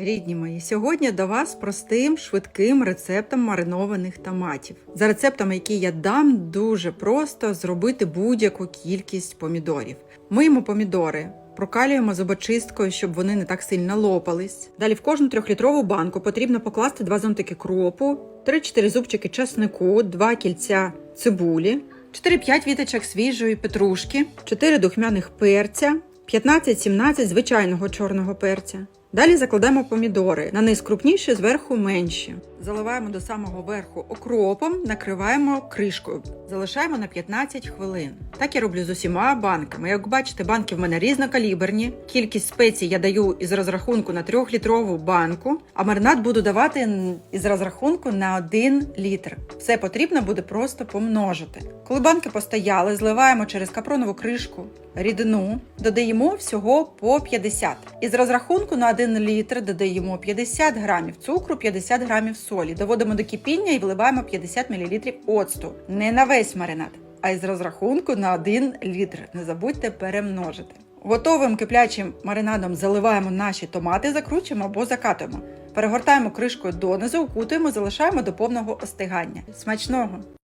Рідні мої, сьогодні до вас простим швидким рецептом маринованих томатів. За рецептом, який я дам, дуже просто зробити будь-яку кількість помідорів. Миємо помідори. Прокалюємо зубочисткою, щоб вони не так сильно лопались. Далі в кожну трьохлітрову банку потрібно покласти два зонтики кропу, 3-4 зубчики чеснику, 2 кільця цибулі, 4-5 віточок свіжої петрушки, 4 духмяних перця, 15-17 звичайного чорного перця. Далі закладаємо помідори. На низ крупніші, зверху менші. Заливаємо до самого верху окропом, накриваємо кришкою. Залишаємо на 15 хвилин. Так я роблю з усіма банками. Як бачите, банки в мене різнокаліберні. Кількість спецій я даю із розрахунку на 3-літрову банку, а маринад буду давати із розрахунку на 1 літр. Все потрібно буде просто помножити. Коли банки постояли, зливаємо через капронову кришку рідину, додаємо всього по 50. Із розрахунку на 1 літр додаємо 50 грамів цукру, 50 грамів солі. Доводимо до кипіння і вливаємо 50 мл оцту. Не на весь маринад, а із розрахунку на 1 літр. Не забудьте перемножити. Готовим киплячим маринадом заливаємо наші томати, закручуємо або закатуємо. Перегортаємо кришкою донизу, укутуємо, залишаємо до повного остигання. Смачного!